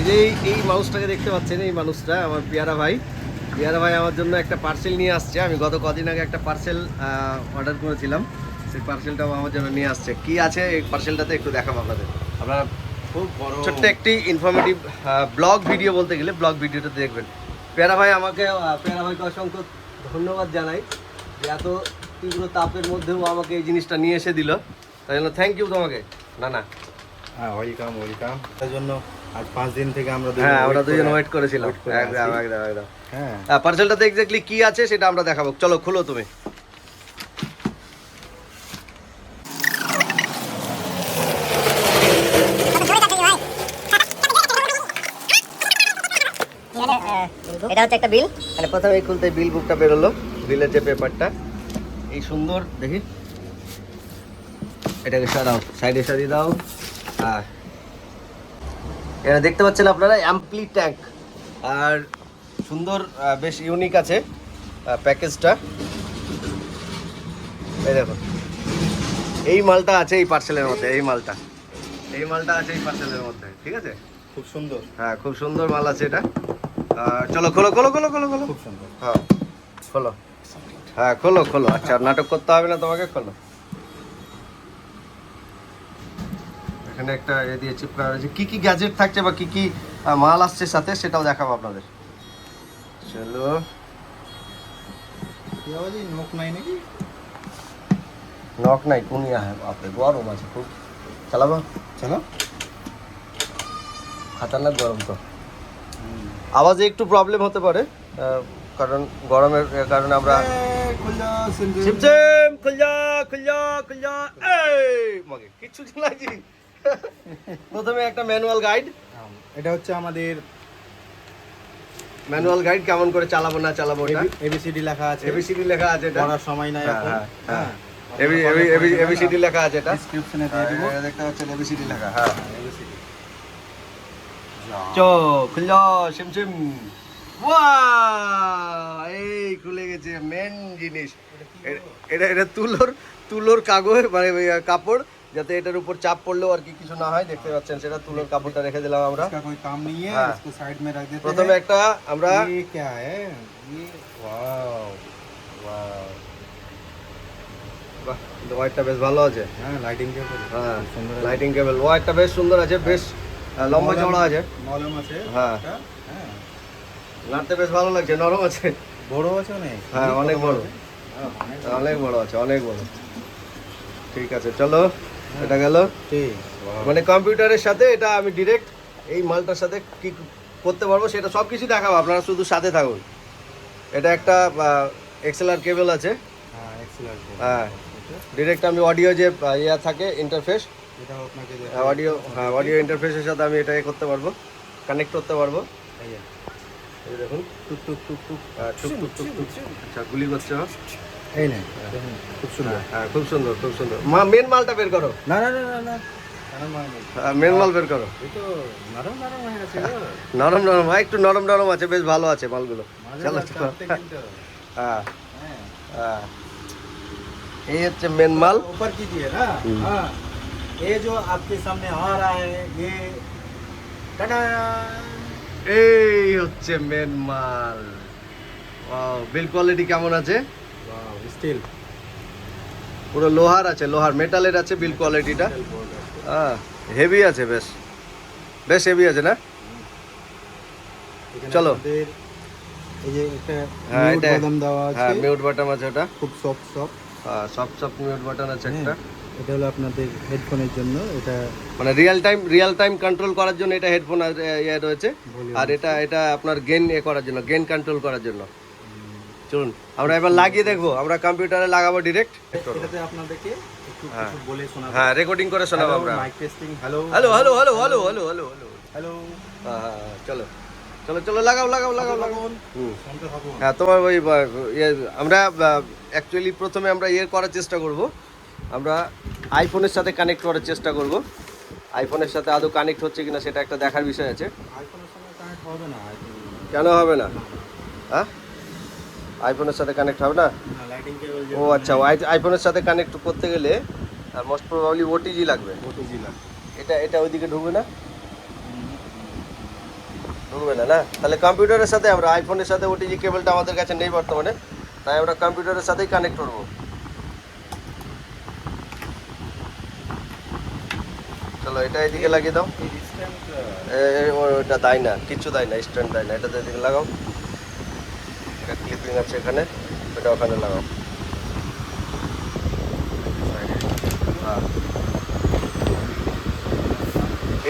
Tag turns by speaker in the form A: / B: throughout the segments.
A: এই যে এই- মানুষটাকে দেখতে পাচ্ছেন এই মানুষটা আমার পিয়ারা ভাই। পিয়ারা ভাই আমার জন্য একটা পার্সেল নিয়ে আসছে। আমি গত কদিন আগে একটা পার্সেল অর্ডার করেছিলাম। সেই পার্সেলটাও আমার জন্য নিয়ে আসছে। কি আছে এই পার্সেলটাতে একটু দেখাবো আপনাদের। আপনারা
B: খুব বড়
A: ছোট্ট একটি ইনফরমেটিভ ব্লগ ভিডিও বলতে গেলে ব্লগ ভিডিওটা দেখবেন। পেয়ারা ভাই আমাকে পেয়ারা ভাইকে অসংখ্য ধন্যবাদ জানাই যে এত তীব্র তাপের মধ্যেও আমাকে এই জিনিসটা নিয়ে এসে দিল। তাই জন্য থ্যাংক ইউ তোমাকে। না না।
B: হ্যাঁ ওয়েলকাম ওয়েলকাম তার জন্য আজ পাঁচ দিন থেকে আমরা দুজন
A: হ্যাঁ আমরা দুজন ওয়েট করেছিলাম। একদম। একদম একদম।
B: হ্যাঁ।
A: পার্সেলটাতে এক্স্যাক্টলি কি আছে সেটা আমরা দেখাবো। চলো খুলো তুমি। এটা হচ্ছে একটা বিল মানে প্রথমে খুলতে বিল বুকটা বেরোলো। বিলের যে পেপারটা এই সুন্দর দেখি। এটাকে সরাও সাইডে সরিয়ে দাও। হ্যাঁ এটা দেখতে পাচ্ছেন আপনারা অ্যাম্পলি ট্যাঙ্ক আর সুন্দর বেশ ইউনিক আছে প্যাকেজটা এই দেখুন। এই মালটা আছে এই পার্সেলের মধ্যে এই মালটা। এই মালটা আছে এই পার্সেলের মধ্যে ঠিক আছে?
B: খুব সুন্দর।
A: হ্যাঁ খুব সুন্দর মাল আছে এটা। চলো খোলো খোলো খোলো খোলো খোলো।
B: খুব সুন্দর।
A: হ্যাঁ খোলো। হ্যাঁ খোলো খোলো। আচ্ছা নাটক করতে হবে না তোমাকে খোলো। এখানে একটা এ দিয়ে চিপকা রয়েছে। কি কি গ্যাজেট থাকছে বা কি কি মাল আসছে সাথে সেটাও দেখাবো আপনাদের। চলো।
B: নোক নাই নাকি?
A: নক নাই কুনিয়া হ্যাঁ বাপরে গরম আছে খুব। চালাবো?
B: চলো।
A: খাতারনাক গরম তো। আওয়াজে একটু প্রবলেম হতে পারে কারণ গরমের কারণে আমরা চিমচিম খুলজা খুলজা খুলজা এই মগে কিছু লাগছি প্রথমে একটা ম্যানুয়াল গাইড
B: এটা হচ্ছে আমাদের
A: ম্যানুয়াল গাইড কেমন করে চালাবো না চালাবো ওটা।
B: এবিসিডি লেখা আছে।
A: এবিসিডি লেখা আছে এটা।
B: পড়ার সময় নাই
A: হ্যাঁ,
B: এখন
A: হ্যাঁ, হ্যাঁ।
B: হ্যাঁ
A: এবিসিডি লেখা আছে এটা।
B: ডেসক্রিপশনে দিয়ে দিব।
A: হ্যাঁ, দেখতে পাচ্ছেন এবিসিডি লেখা। হ্যাঁ
B: এবিসিডি
A: চো ওয়া এই খুলে গেছে মেন জিনিস। এটা এটা তুলোর তুলোর কাগজ মানে কাপড়। যাতে এটার উপর চাপ পড়লেও আর কি কিছু না হয় দেখতে পাচ্ছেন সেটা তুলোর কাপড়টা রেখে দিলাম আমরা।
B: হ্যাঁ।
A: প্রথমে একটা আমরা ওয়ারটা বেশ ভালো আছে।
B: হ্যাঁ লাইটিং কেবল
A: হ্যাঁ লাইটিং কেবল ওয়ারটা বেশ সুন্দর আছে বেশ লম্বা চওড়া আছে।
B: আছে
A: হ্যাঁ। বেশ ভালো লাগছে নরম আছে।
B: হ্যাঁ, বড় আছে অনেক?
A: হ্যাঁ অনেক বড়
B: অনেক
A: বড় আছে অনেক বড়। ঠিক আছে চলো। এটা গেল?
B: ঠিক
A: মানে কম্পিউটারের সাথে এটা আমি ডিরেক্ট এই মালটার সাথে কি করতে পারব সেটা সব কিছু দেখাবো আপনারা শুধু সাথে থাকুন। এটা একটা এক্সেলার কেবল আছে।
B: হ্যাঁ excellent.
A: হ্যাঁ। ডিরেক্ট আমি অডিও যে ইয়া থাকে ইন্টারফেস অডিও হ্যাঁ অডিও ইন্টারফেসের সাথে আমি এটা করতে পারব কানেক্ট করতে পারব। দেখুন।
B: টুক টুক টুক টুক।
A: টুক টুক টুক টুক। আচ্ছা গুলি করছে।
B: এই নে দেখুন, খুব সুন্দর
A: হ্যাঁ খুব সুন্দর খুব সুন্দর মা মেন মালটা বের করো
B: না না না না না নরম হয় নাই।
A: মেন মাল বের করো
B: এই তো নরম নরম হয়ে গেছে গো।
A: নরম নরম হয় একটু নরম নরম আছে বেশ ভালো আছে মালগুলো
B: মাঝে
A: চলো
B: মাঝে
A: চলো
B: কাটতে কিন্তু।
A: হ্যাঁ
B: হ্যাঁ।
A: হ্যাঁ এই হচ্ছে মেন মাল
B: ऊपर कीजिए ना
A: हम्म।
B: हाँ ये जो आपके सामने आ रहा है ये टाटा
A: এই হচ্ছে মেন মাল বিল কোয়ালিটি কেমন আছে
B: স্টিল।
A: পুরো লোহার আছে লোহার মেটালের আছে বিল কোয়ালিটিটা হ্যাঁ হেভি আছে বেশ। বেশ হেভি আছে না? চলো।
B: এই যে একটা
A: হ্যাঁ এটা
B: বাদাম দেওয়া
A: হ্যাঁ
B: আছে
A: মিউট বাটন আছে ওটা।
B: খুব সফট সফট
A: হ্যাঁ সফট সফট মিউট বাটন আছে একটা।
B: এটা হলো আপনাদের হেডফোনের জন্য। এটা
A: মানে real time real time control করার জন্য এটা হেডফোন ইয়ে রয়েছে। আর এটা এটা আপনার গেন এ করার জন্য গেন কন্ট্রোল করার জন্য। চলুন আমরা এবার লাগিয়ে দেখব আমরা কম্পিউটারে লাগাবো ডিরেক্ট
B: এটাতে আপনাদেরকে একটু
A: হ্যাঁ।
B: কিছু বলে শোনাবো।
A: হ্যাঁ রেকর্ডিং করে শোনাবো আমরা।
B: Mic testing hello
A: hello hello hello hello hello hello hello
B: hello
A: হ্যাঁ হ্যাঁ হ্যাঁ, চলো। চলো চলো লাগাও লাগাও লাগাও লাগাও। হ্যাঁ তোমার ওই ইয়ে আমরা অ্যাকচুয়ালি প্রথমে আমরা ইয়ে করার চেষ্টা করব। আমরা আইফোনের সাথে কানেক্ট করার চেষ্টা করব। আইফোনের সাথে আদৌ কানেক্ট হচ্ছে কিনা সেটা একটা দেখার বিষয় আছে।
B: আইফোনের সঙ্গে কানেক্ট হবে না
A: কেন হবে না। হ্যাঁ? আইফোনের সাথে কানেক্ট হবে না?
B: কেবল
A: ও আচ্ছা আই- আইফোনের সাথে কানেক্ট করতে গেলে আর মোস্ট প্রবাবলি ওটিজি লাগবে।
B: ওটিজি লাগে
A: এটা এটা ওইদিকে ঢুকবে না? ঢুকবে না না? তাহলে কম্পিউটারের সাথে আমরা আইফোনের সাথে ওটিজি কেবলটা আমাদের কাছে নেই বর্তমানে তাই আমরা কম্পিউটারের সাথেই কানেক্ট করব। চলো এটা এদিকে লাগিয়ে দাও। এ- এ- ওটা দেয় না কিচ্ছু দেয় না স্ট্যান্ড দেয় না এটাতে এদিকে লাগাও। এটা ক্লিপিং আছে এখানে ওটা ওখানে লাগাও।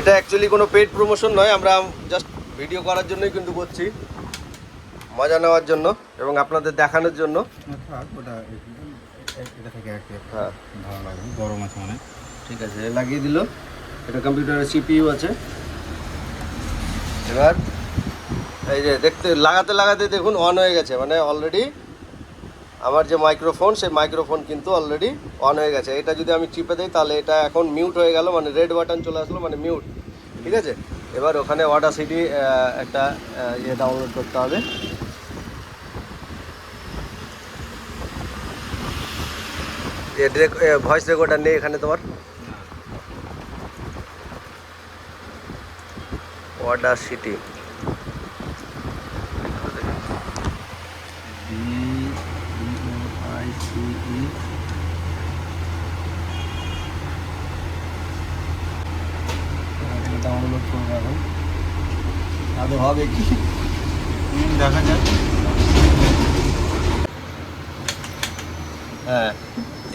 A: এটা অ্যাকচুয়ালি কোনো পেড প্রমোশন নয় আমরা জাস্ট ভিডিও করার জন্যই কিন্তু করছি মজা নেওয়ার জন্য এবং আপনাদের দেখানোর জন্য।
B: একটা
A: হ্যাঁ।
B: গরম আছে মানে।
A: ঠিক আছে লাগিয়ে দিল। এটা কম্পিউটারের সিপিইউ আছে। এবার এই যে দেখতে, লাগাতে লাগাতে দেখুন অন হয়ে গেছে। মানে অলরেডি আমার যে মাইক্রোফোন সেই মাইক্রোফোন কিন্তু অলরেডি অন হয়ে গেছে। এটা যদি আমি চিপে দিই, তাহলে এটা এখন মিউট হয়ে গেল মানে রেড বাটন চলে আসলো মানে মিউট ঠিক আছে? এবার ওখানে ওয়াটার সিটি একটা ইয়ে ডাউনলোড করতে হবে। ভয়েস রেকর্ডার নেই এখানে তোমার। ওয়াডা সিটি
B: আই সি ই
A: ডাউনলোড করব এখন আদৌ হবে কি
B: দেখা যাক
A: হ্যাঁ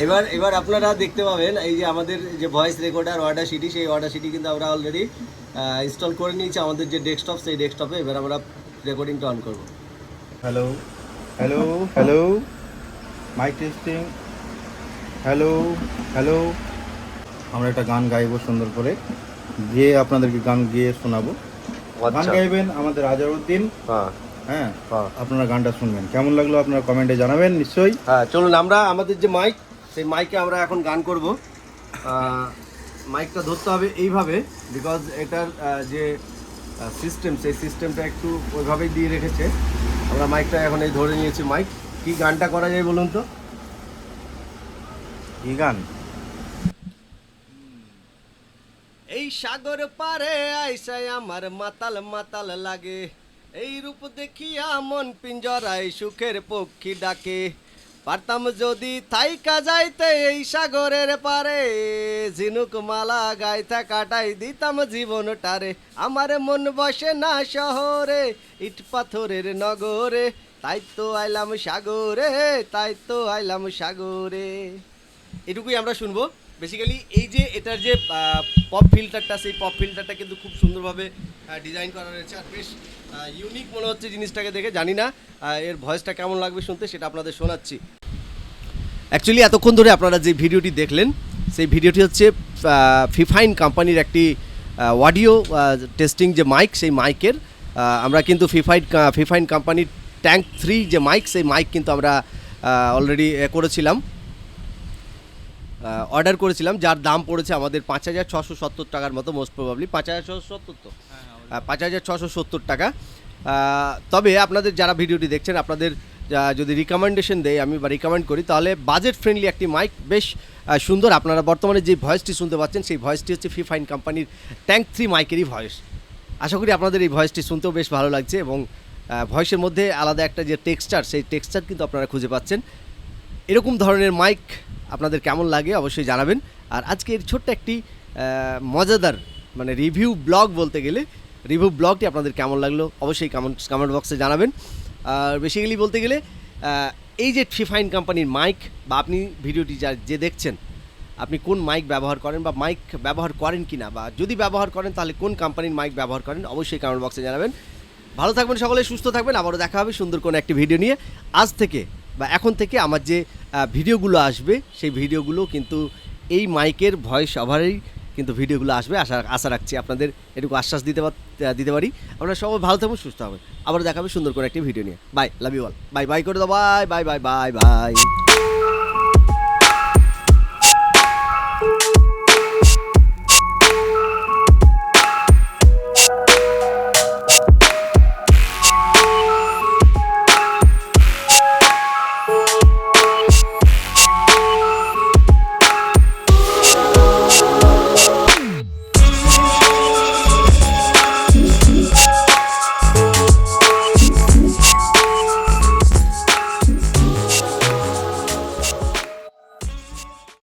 A: এবার এবার আপনারা দেখতে পাবেন এই যে আমাদের যে ভয়েস রেকর্ডার ওয়াডা সিটি সেই ওয়াডা সিটি কিন্তু আমরা অলরেডি ইনস্টল করে নিয়েছি আমাদের যে ডেস্কটপ সেই ডেস্কটপে এবার আমরা রেকর্ডিংটা অন করব।
B: Hello hello hello mic testing hello hello আমরা একটা গান গাইবো সুন্দর করে। গিয়ে আপনাদেরকে গান গিয়ে শোনাবো। গান
A: আচ্ছা
B: গাইবেন আমাদের আজহারউদ্দিন
A: হ্যাঁ।
B: হ্যাঁ
A: হ্যাঁ।
B: আপনারা গানটা শুনবেন। কেমন লাগল আপনারা কমেন্টে জানাবেন নিশ্চয়ই?
A: হ্যাঁ চলুন আমরা আমাদের যে মাইক সেই মাইকে আমরা এখন গান করব। মাইকটা ধরতে হবে এইভাবে বিকজ এটার যে সিস্টেম সেই সিস্টেমটা একটু ওইভাবেই দিয়ে রেখেছে। আমরা মাইকটা এখন এই ধরে নিয়েছি মাইক কি গানটা করা যায় বলুন তো?
B: কি গান?
A: এই সাগর পারে আইসায় আমার মাতাল মাতাল লাগে। এই রূপ দেখিয়া মন পিঞ্জরায় সুখের পক্ষী ডাকে। পারতাম যদি থাইকা যাইতে এই সাগরের পারে। ঝিনুক মালা গাইতা কাটাই দিতাম জীবনটারে। আমার মন বসে না শহরে ইট পাথরের নগরে। তাই তো আইলাম সাগরে, তাই তো আইলাম সাগরে। এটুকুই আমরা শুনব। বেসিক্যালি এই যে এটার যে পপ ফিল্টারটা সেই পপ ফিল্টারটা কিন্তু খুব সুন্দরভাবে ডিজাইন করা রয়েছে। আর বেশ ইউনিক মনে হচ্ছে জিনিসটাকে দেখে, জানি না এর ভয়েসটা কেমন লাগবে শুনতে, সেটা আপনাদের শোনাচ্ছি। অ্যাকচুয়ালি এতক্ষণ ধরে আপনারা যে ভিডিওটি দেখলেন, সেই ভিডিওটি হচ্ছে ফিফাইন কোম্পানির একটি অডিও টেস্টিং যে মাইক সেই মাইকের আমরা কিন্তু ফিফাইন ফিফাইন কোম্পানির ট্যাঙ্ক থ্রি যে মাইক, সেই মাইক কিন্তু আমরা অলরেডি করেছিলাম। অর্ডার করেছিলাম, যার দাম পড়েছে আমাদের পাঁচ হাজার ছশো সত্তর টাকার মতো মোস্ট প্রবাবলি পাঁচ হাজার ছশো সত্তর তো। পাঁচ হাজার ছশো সত্তর টাকা। তবে আপনাদের যারা ভিডিওটি দেখছেন, আপনাদের যদি রিকমেন্ডেশন দেয়, আমি বা রিকমেন্ড করি, তাহলে বাজেট ফ্রেন্ডলি একটি মাইক বেশ সুন্দর। আপনারা বর্তমানে যে ভয়েসটি শুনতে পাচ্ছেন, সেই ভয়েসটি হচ্ছে ফিফাইন কোম্পানির ট্যাঙ্ক থ্রি মাইকেরই ভয়েস আশা করি আপনাদের এই ভয়েসটি শুনতেও বেশ ভালো লাগছে এবং ভয়েসের মধ্যে আলাদা একটা যে টেক্সচার সেই টেক্সচার কিন্তু আপনারা খুঁজে পাচ্ছেন। এরকম ধরনের মাইক আপনাদের কেমন লাগে অবশ্যই জানাবেন। আর আজকের ছোট্ট একটি মজাদার মানে রিভিউ ব্লগ বলতে গেলে রিভিউ ব্লগটি আপনাদের কেমন লাগল অবশ্যই কমেন্ট কমেন্ট বক্সে জানাবেন। আর বেসিক্যালি বলতে গেলে এই যে ফিফাইন কোম্পানির মাইক বা আপনি ভিডিওটি যা, যে দেখছেন, আপনি কোন মাইক ব্যবহার করেন বা মাইক ব্যবহার করেন কি না বা যদি ব্যবহার করেন তাহলে কোন কোম্পানির মাইক ব্যবহার করেন অবশ্যই কমেন্ট বক্সে জানাবেন। ভালো থাকবেন সকলে, সুস্থ থাকবেন। আবারও দেখা হবে সুন্দর কোনো একটি ভিডিও নিয়ে। আজ থেকে বা এখন থেকে আমার যে ভিডিওগুলো আসবে, সেই ভিডিওগুলো কিন্তু এই মাইকের ভয়েস ওভারেই কিন্তু ভিডিওগুলো আসবে। আশা আশা রাখছি আপনাদের এটুকু আশ্বাস দিতে দিতে পারি। আপনারা সবাই ভালো থাকবেন, সুস্থ হবে আবার দেখা হবে সুন্দর করে একটি ভিডিও নিয়ে। Bye love you all bye bye করে দাও। Bye bye bye bye bye